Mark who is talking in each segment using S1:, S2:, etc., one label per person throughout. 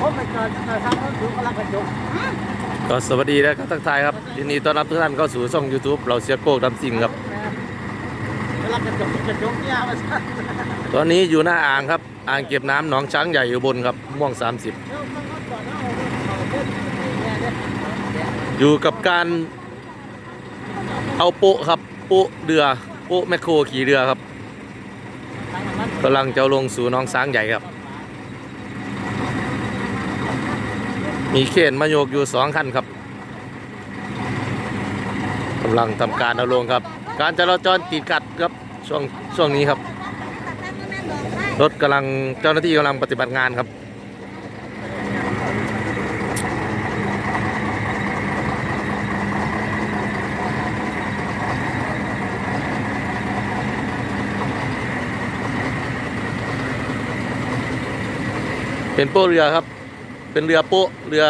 S1: ผมไปจอดตั้งแต่ทางรถถึงกำลังกระจก
S2: ก็สวัสดีนะครับทักทายครับยินดีต้อนรับทุกท่านเข้าสู่ช่อง YouTube เราเสียโก้ดำสิ่งครับ
S1: กำลังกระจกกระจกเนี่ยมาซะ
S2: ตอนนี้อยู่หน้าอ่างครับ อ่างเก็บน้ำหนองช้างใหญ่อยู่บนครับ ม่วง
S1: เดี๋ยวมันก็ต่อหน้าเอาเอาเพิ่มเนี่ยเนี่ย
S2: 30 อยู่กับการเอาโปะครับโปะเรือโปะแมคโครขี่เรือครับ
S1: ทางนั้น
S2: กำลังจะลงสู่หน้องช้างใหญ่ครับ มีเขนมาโยกอยู่สองคันครับกำลังทำการเอาลงครับ การจราจรติดขัดครับช่วงช่วงนี้ครับ รถกำลังเจ้าหน้าที่กำลังปฏิบัติงานครับเป็นโป๊เรือครับ เป็นเรือโป๊ะเรือ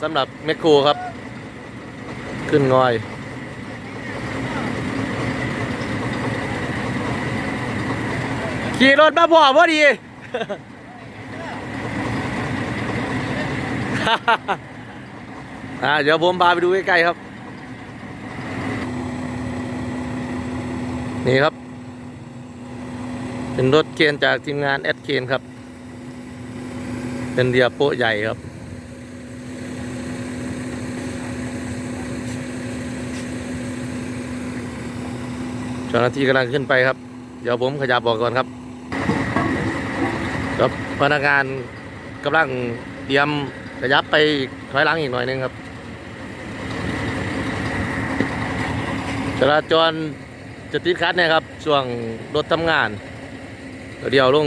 S2: สำหรับแมคโครครับ ขึ้นงอยขี่รถมาพอพอดีอ่าเดี๋ยวผมพาไปดูใกล้ๆครับ นี่ครับ เป็นรถเคนจากทีมงานแอดเคนครับ เป็นเรือโป๊ะใหญ่ครับ เจ้าหน้าที่กำลังขึ้นไปครับ เดี๋ยวผมขยับบอกก่อนครับ ครับพนักงานกำลังเตรียมขยับไปถอยหลังอีกหน่อยหนึงครับ จราจรจะติดขัดเนะครับช่วงรถทำงานเดี๋ยวลง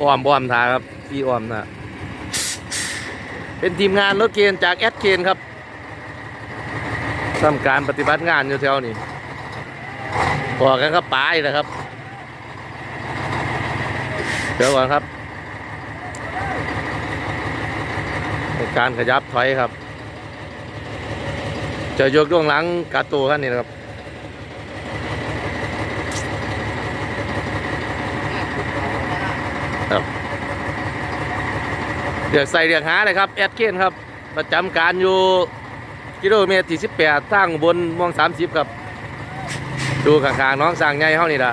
S2: อ้อมบอมทาครับพี่อ้อมนะ เป็นทีมงานรถเกณฑ์จากแอดเคนครับทำการปฏิบัติงานอยู่แถวนี้พอกันครับป้ายนะครับ เดี๋ยวก่อนครับการขยับถอยครับ จะยกย่วงหลังกาตูขั้นนี้นะครับ เดี๋ยวใส่เรียกหาเลยครับ แอดเคนครับ ประจำการอยู่กิโลเมตรที่18ทางบนม่วง30ครับ ดูข้างๆน้องสร้างใหญ่เฮานี่ละ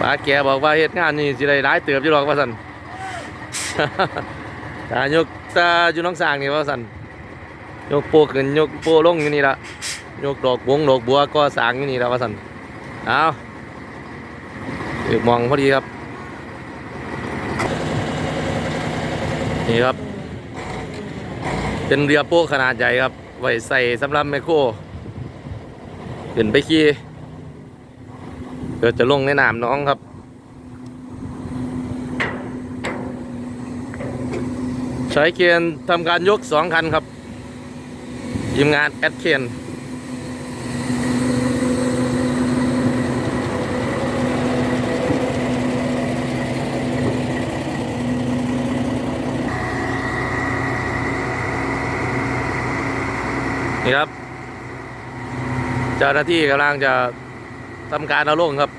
S2: ป้าแกบอกว่าเฮ็ดงานนี่สิได้หลายเติบอยู่หรอกว่าซั่นตายกตาอยู่น้องสร้างนี่ว่าซั่นยกโปขึ้นยกโปลงอยู่นี่ละยกดอกวงดอกบัวก็สางอยู่นี่ละว่าซั่นเอา อีกมองพอดีครับ นี่ครับ เป็นเรือโป๊ะขนาดใหญ่ครับ ไว้ใส่สำหรับแมคโครขึ้นไปขี่เดี๋ยวจะลงในน้ำน้องครับใช้เคนทำการยกสองคันครับทีมงานแอดเคนนี่ เจ้าหน้าที่กำลังจะทำการเอาลงครับ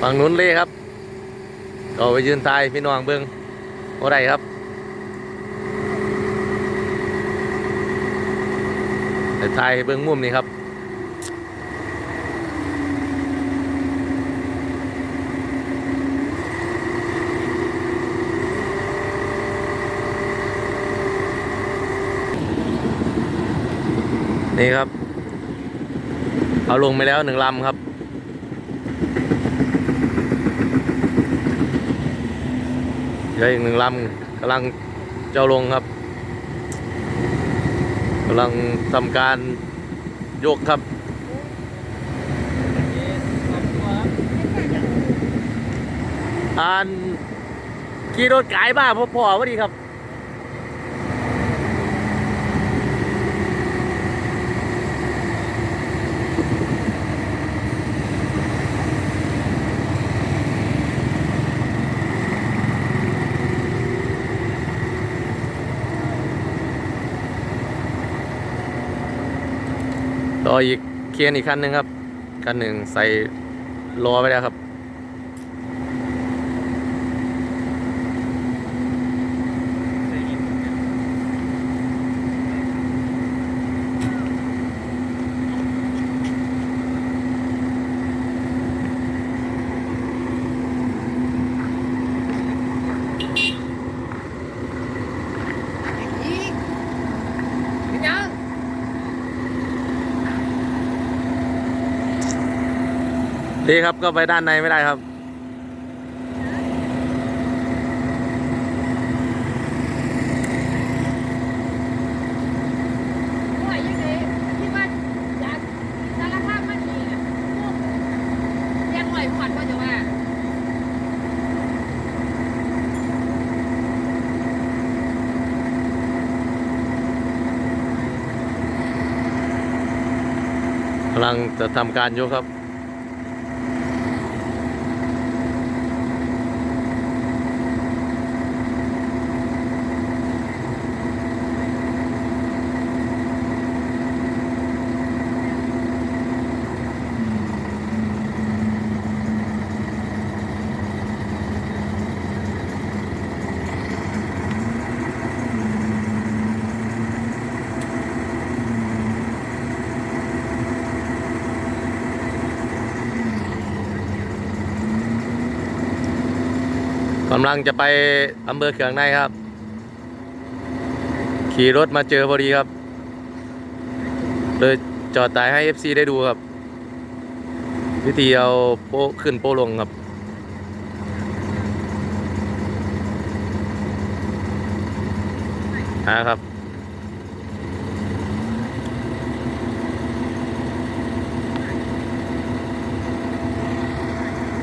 S2: ฝั่งนู้นเล่ครับก็ไปยืนทายพี่น้องเบิ้งโอ้ไรครับ ไทายเบิ้องมุมนี้ครับนี่ครับ เอาลงไปแล้วหนึ่งลำครับเหลืออีกหนึ่งลำกำลังเจ้าลงครับำลังทำการโยกครับ อ่านขี่รถไกายบ้าพ่อพ่อวะดีครับ ออีกเคียนอีกคันหนึ่งครับคันหนึ่งใส่ล้อไปแล้วครับ
S1: อีกเป็นยัง
S2: ดีครับก็ไปด้านในไม่ได้ครับ
S3: ว่ายังไงที่ว่าอยากสารภาพมันนี่น่ะพวกเรียกหน่อยขวัญว่าจะว่า
S2: กำลังจะทำการยกครับ กำลังจะไปอำเภอเขืองในครับ ขี่รถมาเจอพอดีครับ เลยจอดตายให้ FC ได้ดูครับ วิธีเอาโป๊ขึ้นโป๊ลงครับนะครับ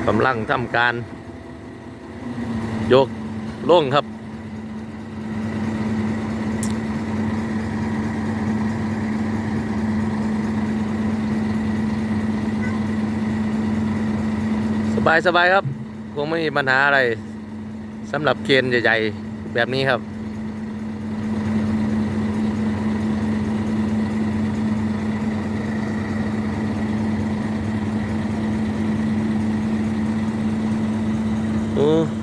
S2: กำลังทำการ ยกล่งครับ สบายสบายครับ คงไม่มีปัญหาอะไรสำหรับเคนใหญ่ๆ แบบนี้ครับโอ้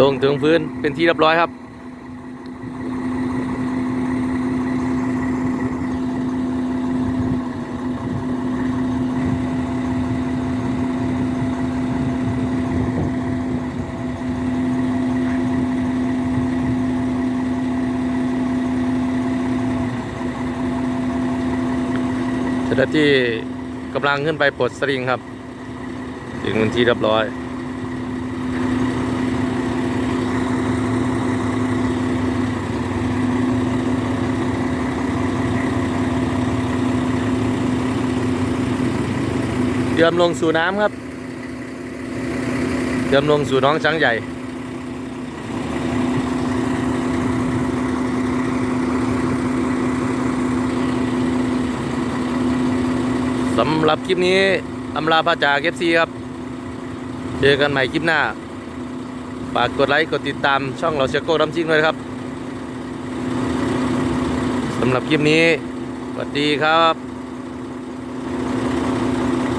S2: ลงถึงพื้นเป็นที่เรียบร้อยครับ เจ้าหน้าที่กำลังขึ้นไปปลดสลิงครับ ถึงเป็นที่เรียบร้อย เติมลงสู่น้ำครับเตรียมลงสู่น้องช้างใหญ่สำหรับคลิปนี้อำลาพระจากเอฟซีครับ เจอกันใหม่คลิปหน้า ฝากกดไลค์ กดติดตามช่องเราเชียโก้น้ำจิ้งด้วยครับสำหรับคลิปนี้ สวัสดีครับ